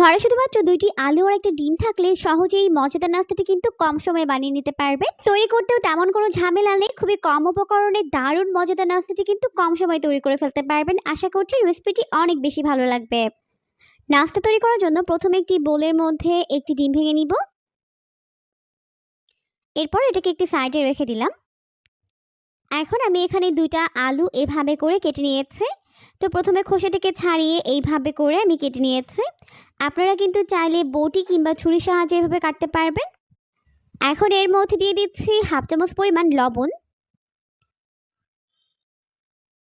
ঘরে শুধুমাত্র দুইটি আলু আর একটা ডিম থাকলে সহজেই মজাদার নাস্তাটি কিন্তু কম সময়ে বানিয়ে নিতে পারবে। তৈরি করতেও তেমন কোনো ঝামেলা নেই। খুবই কম উপকরণে দারুণ মজাদার নাস্তাটি কিন্তু কম সময়ে তৈরি করে ফেলতে পারবেন। আশা করছি রেসিপিটি অনেক বেশি ভালো লাগবে। নাস্তা তৈরি করার জন্য প্রথমে একটি বোলের মধ্যে একটি ডিম ভেঙে নিব। এরপর এটাকে একটি সাইডে রেখে দিলাম। এখন আমি এখানে দুইটা আলু এভাবে করে কেটে নিয়েছি। তো প্রথমে খোসাটাকে ছাড়িয়ে এইভাবে করে আমি কেটে নিয়েছি। আপনারা কিন্তু চাইলে বটি কিংবা ছুরির সাহায্যে এভাবে কাটতে পারবেন। এখন এর মধ্যে দিয়ে দিচ্ছি হাফ চামচ পরিমাণ লবণ।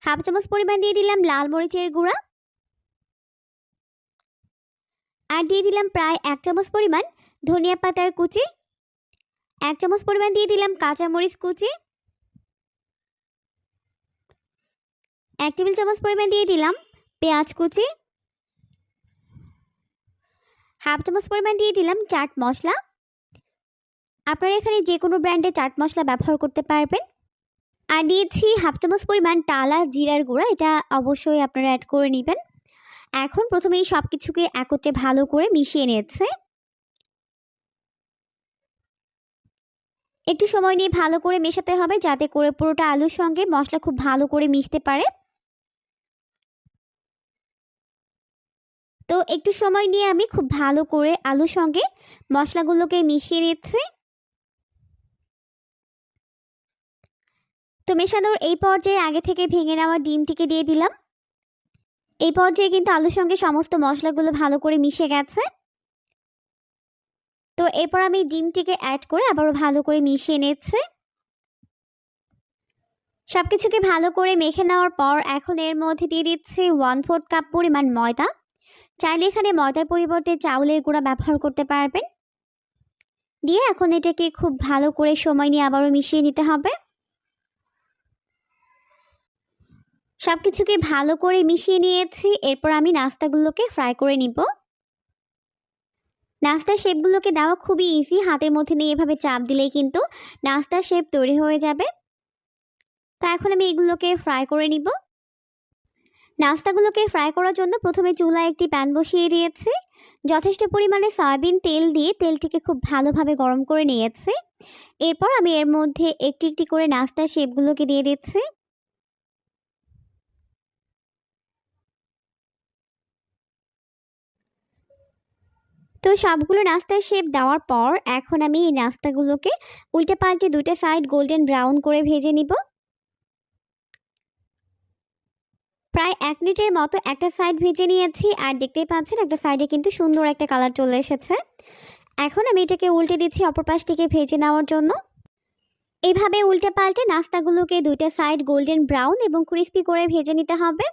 হাফ চামচ পরিমাণ দিয়ে দিলাম লাল মরিচের গুঁড়া। আর দিয়ে দিলাম প্রায় এক চামচ পরিমাণ ধনিয়া পাতার কুচি। এক চামচ পরিমাণ দিয়ে দিলাম কাঁচামরিচ কুচি। এক টেবিল চামচ পরিমাণ দিয়ে দিলাম পেঁয়াজ কুচি। হাফ চামচ পরিমাণ দিয়ে দিলাম চাট মশলা। আপনারা এখানে যে কোনো ব্র্যান্ডের চাট মশলা ব্যবহার করতে পারবেন। আর দিয়েছি হাফ চামচ পরিমাণ টালা জিরার গুঁড়া, এটা অবশ্যই আপনারা অ্যাড করে নেবেন। এখন প্রথমে এই সব কিছুকে একত্রে ভালো করে মিশিয়ে নিয়েছে। একটু সময় নিয়ে ভালো করে মেশাতে হবে যাতে করে পুরোটা আলুর সঙ্গে মশলা খুব ভালো করে মিশতে পারে। তো একটু সময় নিয়ে আমি খুব ভালো করে আলুর সঙ্গে মশলাগুলোকে মিশিয়ে নিচ্ছি। তো মেশানোর এই পর্যায়ে আগে থেকে ভেঙে নেওয়া ডিমটিকে দিয়ে দিলাম। এই পর্যায়ে কিন্তু আলুর সঙ্গে সমস্ত মশলাগুলো ভালো করে মিশে গেছে। তো এরপর আমি ডিমটিকে অ্যাড করে আবারও ভালো করে মিশিয়ে নিচ্ছে। সব কিছুকে ভালো করে মেখে নেওয়ার পর এখন এর মধ্যে দিয়ে দিচ্ছি ওয়ান ফোর্থ কাপ পরিমাণ ময়দা। চাইলে এখানে ময়দার পরিবর্তে চাউলের গুঁড়া ব্যবহার করতে পারবেন। দিয়ে এখন এটাকে খুব ভালো করে সময় নিয়ে আবারও মিশিয়ে নিতে হবে। সব কিছুকে ভালো করে মিশিয়ে নিয়েছি, এরপর আমি নাস্তাগুলোকে ফ্রাই করে নিব। নাস্তার শেপগুলোকে দেওয়া খুবই ইজি হাতের মধ্যে নিয়ে এভাবে চাপ দিলেই কিন্তু নাস্তা শেপ তৈরি হয়ে যাবে। তা এখন আমি এগুলোকে ফ্রাই করে নিব। নাস্তাগুলোকে ফ্রাই করার জন্য প্রথমে চুলায় একটি প্যান বসিয়ে দিয়েছি। যথেষ্ট পরিমাণে সয়াবিন তেল দিয়ে তেলটিকে খুব ভালোভাবে গরম করে নিয়েছে। এরপর আমি এর মধ্যে একটি একটি করে নাস্তার শেপগুলোকে দিয়ে দিচ্ছি। তো সবগুলো নাস্তার শেপ দেওয়ার পর এখন আমি এই নাস্তাগুলোকে উল্টে পাল্টে দুটো সাইড গোল্ডেন ব্রাউন করে ভেজে নিব। প্রায় এক মিনিটের মতো একটা সাইড ভেজে নিয়েছি আর দেখতেই পাচ্ছেন একটা সাইডে কিন্তু সুন্দর একটা কালার চলে এসেছে। এখন আমি এটাকে উল্টে দিচ্ছি অপর পাশটিকে ভেজে নেওয়ার জন্য। এভাবে উল্টে পাল্টে নাস্তাগুলোকে দুইটা সাইড গোল্ডেন ব্রাউন এবং ক্রিস্পি করে ভেজে নিতে হবে।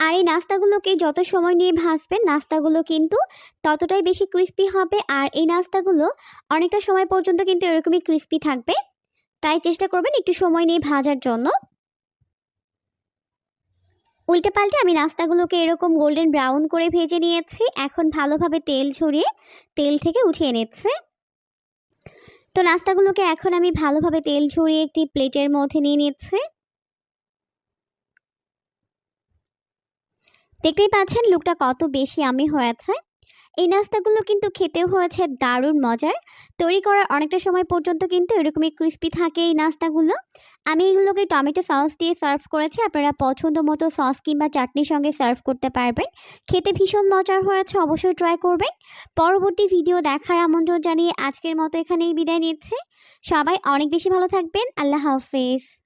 আর এই নাস্তাগুলোকে যত সময় নিয়ে ভাজবেন, নাস্তাগুলো কিন্তু ততটাই বেশি ক্রিস্পি হবে। আর এই নাস্তাগুলো অনেকটা সময় পর্যন্ত কিন্তু এরকমই ক্রিস্পি থাকবে। তাই চেষ্টা করবেন একটু সময় নিয়ে ভাজার জন্য। উল্টে পাল্টে আমি নাস্তাগুলোকে এরকম গোল্ডেন ব্রাউন করে ভেজে নিয়েছি। এখন ভালোভাবে তেল ছড়িয়ে তেল থেকে উঠিয়ে নিচ্ছে। তো নাস্তাগুলোকে এখন আমি ভালোভাবে তেল ছড়িয়ে একটি প্লেটের মধ্যে নিয়ে নিচ্ছে। দেখতেই পাচ্ছেন লুকটা কত বেশি আমি হয়েছে। এই নাস্তাগুলো কিন্তু খেতেও হয়েছে দারুণ মজার। তৈরি করার অনেকটা সময় পর্যন্ত কিন্তু এরকমই ক্রিস্পি থাকে এই নাস্তাগুলো। আমি এগুলোকে টমেটো সস দিয়ে সার্ভ করেছি, আপনারা পছন্দ মতো সস কিংবা চাটনির সঙ্গে সার্ভ করতে পারবেন। খেতে ভীষণ মজার হয়েছে, অবশ্যই ট্রাই করবেন। পরবর্তী ভিডিও দেখার আমন্ত্রণ জানিয়ে আজকের মতো এখানেই বিদায় নিচ্ছে। সবাই অনেক বেশি ভালো থাকবেন, আল্লাহ হাফেজ।